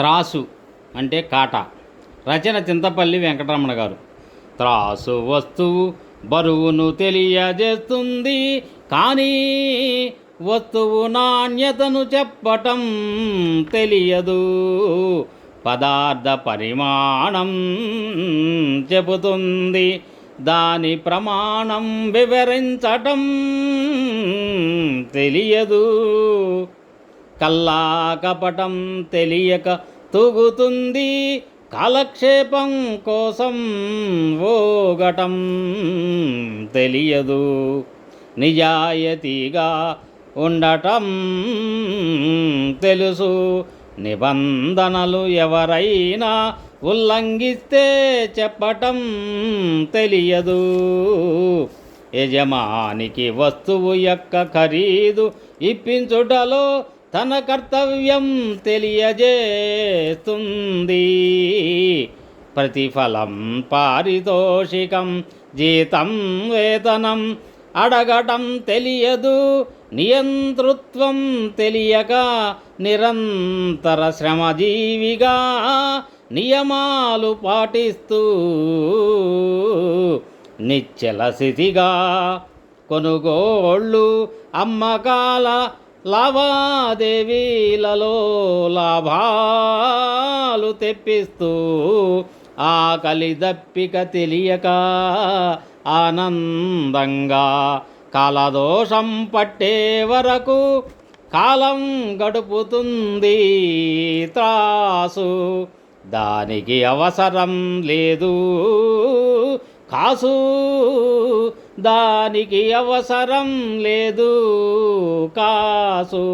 త్రాసు అంటే కాట. రచన చింతపల్లి వెంకటరమణ గారు. త్రాసు వస్తువు బరువును తెలియజేస్తుంది కానీ వస్తువు నాణ్యతను చెప్పటం తెలియదు. పదార్థ పరిమాణం చెబుతుంది దాని ప్రమాణం వివరించటం తెలియదు. కల్లా కపటం తెలియక తూగుతుంది కాలక్షేపం కోసం ఓగటం తెలియదు. నిజాయతీగా ఉండటం తెలుసు. నిబంధనలు ఎవరైనా ఉల్లంఘిస్తే చెప్పటం తెలియదు. యజమానికి వస్తువు యొక్క ఖరీదు ఇప్పించుటలో తన కర్తవ్యం తెలియజేస్తుంది. ప్రతిఫలం పారితోషికం జీతం వేతనం అడగటం తెలియదు. నియంతృత్వం తెలియక నిరంతర శ్రమజీవిగా నియమాలు పాటిస్తూ నిశ్చల స్థితిగా కొనుగోళ్ళు అమ్మకాల లావాదేవీలలో లాభాలు తెప్పిస్తూ ఆకలి దప్పిక తెలియక ఆనందంగా కాలదోషం పట్టే వరకు కాలం గడుపుతుంది త్రాసు. దానికి అవసరం లేదు కాసు. దానికి అవసరం లేదు కాసు